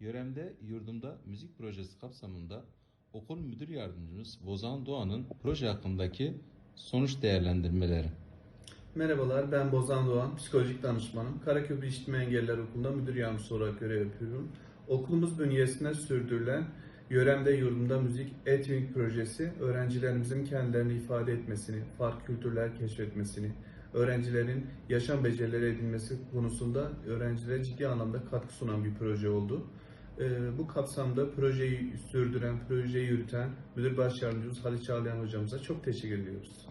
Yöremde Yurdumda Müzik Projesi kapsamında okul müdür yardımcımız Bozan Doğan'ın proje hakkındaki sonuç değerlendirmeleri. Merhabalar, ben Bozan Doğan, psikolojik danışmanım. Karaköprü İşitme Engelliler Okulu'nda müdür yardımcısı olarak görev yapıyorum. Okulumuz bünyesinde sürdürülen Yöremde Yurdumda Müzik Etkinlik Projesi, öğrencilerimizin kendilerini ifade etmesini, farklı kültürler keşfetmesini, öğrencilerin yaşam becerileri edinmesi konusunda öğrencilere ciddi anlamda katkı sunan bir proje oldu. Ee, bu kapsamda projeyi sürdüren, projeyi yürüten Müdür Baş Yardımcımız Halit Çağlayan hocamıza çok teşekkür ediyoruz.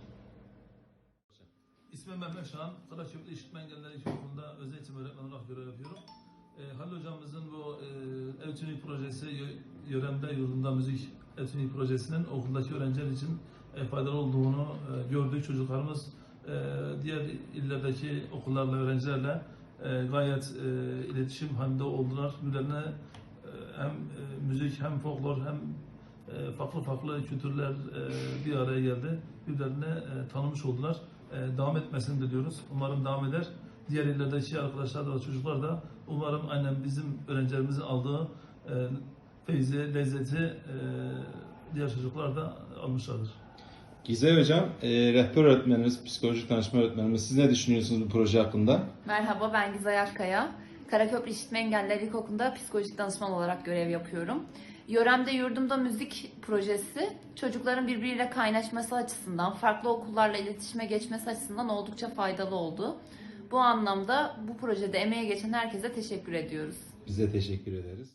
İsmim Mehmet Şahan. Karaköprü İşitme Engelliler İlkokulu'nda özel eğitim öğretmeni olarak görev yapıyorum. E, Halil Hocamızın bu e, Evtünük projesi, Yö- Yöremde Yurdumda Müzik Evtünük projesinin okuldaki öğrenciler için e, faydalı olduğunu e, gördük. Çocuklarımız e, diğer illerdeki okullarla, öğrencilerle e, gayet e, iletişim halinde oldular. Birbirlerine hem e, müzik hem folklor hem e, farklı farklı kültürler e, bir araya geldi. Birbirlerine tanımış oldular. Devam etmesini diliyoruz. Umarım devam eder. Diğer illerdeki arkadaşlar da çocuklar da umarım aynen bizim öğrencilerimizin aldığı feyzi, lezzeti diğer çocuklar da almışlardır. Gizem Hocam, e, rehber öğretmenimiz, psikolojik danışma öğretmenimiz. Siz ne düşünüyorsunuz bu proje hakkında? Merhaba ben Gizay Akkaya. Karaköprü İşitme Engelliler İlkokulu'nda psikolojik danışman olarak görev yapıyorum. Yöremde Yurdumda Müzik projesi çocukların birbiriyle kaynaşması açısından, farklı okullarla iletişime geçmesi açısından oldukça faydalı oldu. Bu anlamda bu projede emeğe geçen herkese teşekkür ediyoruz. Bize teşekkür ederiz.